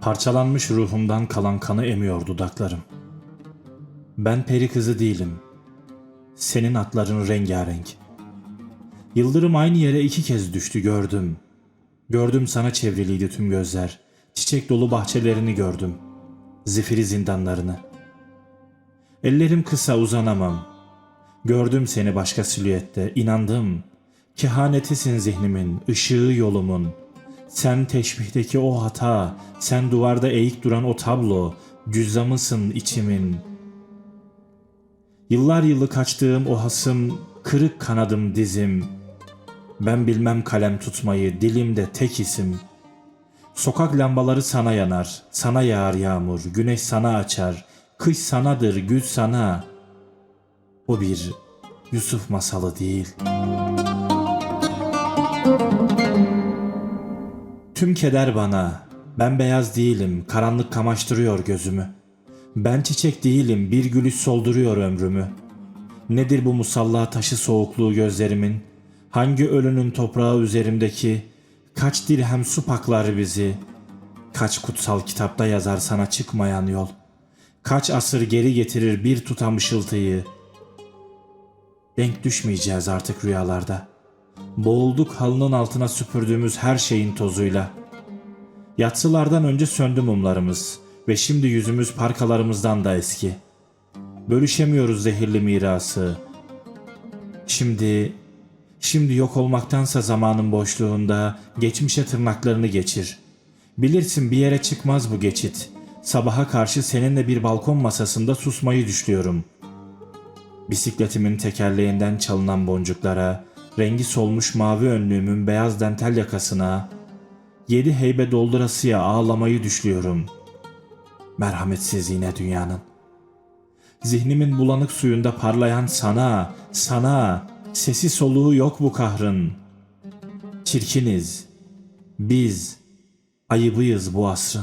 Parçalanmış ruhumdan kalan kanı emiyor dudaklarım. Ben peri kızı değilim. Senin atların rengarenk. Yıldırım aynı yere iki kez düştü gördüm. Gördüm sana çevriliydi tüm gözler. Çiçek dolu bahçelerini gördüm. Zifiri zindanlarını. Ellerim kısa uzanamam. Gördüm seni başka silüette, inandım. Kehanetisin zihnimin, ışığı yolumun. Sen teşbihteki o hata, sen duvarda eğik duran o tablo, cüzzamısın içimin. Yıllar yılı kaçtığım o hasım, kırık kanadım dizim. Ben bilmem kalem tutmayı, dilimde tek isim. Sokak lambaları sana yanar, sana yağar yağmur, güneş sana açar, kış sanadır, güz sana. Bu bir Yusuf masalı değil. Tüm keder bana, ben beyaz değilim, karanlık kamaştırıyor gözümü. Ben çiçek değilim, bir gülüş solduruyor ömrümü. Nedir bu musalla taşı soğukluğu gözlerimin? Hangi ölünün toprağı üzerimdeki? Kaç dirhem su paklar bizi? Kaç kutsal kitapta yazar sana çıkmayan yol? Kaç asır geri getirir bir tutam ışıltıyı? Denk düşmeyeceğiz artık rüyalarda. Boğulduk halının altına süpürdüğümüz her şeyin tozuyla. Yatsılardan önce söndü mumlarımız ve şimdi yüzümüz parkalarımızdan da eski. Bölüşemiyoruz zehirli mirası. Şimdi, şimdi yok olmaktansa zamanın boşluğunda geçmişe tırnaklarını geçir. Bilirsin bir yere çıkmaz bu geçit. Sabaha karşı seninle bir balkon masasında susmayı düşlüyorum.'' Bisikletimin tekerleğinden çalınan boncuklara, rengi solmuş mavi önlüğümün beyaz dantel yakasına, yedi heybe doldurasıya ağlamayı düşlüyorum. Merhametsiz yine dünyanın. Zihnimin bulanık suyunda parlayan sana, sana, sesi soluğu yok bu kahrın. Çirkiniz, biz, ayıbıyız bu asrın.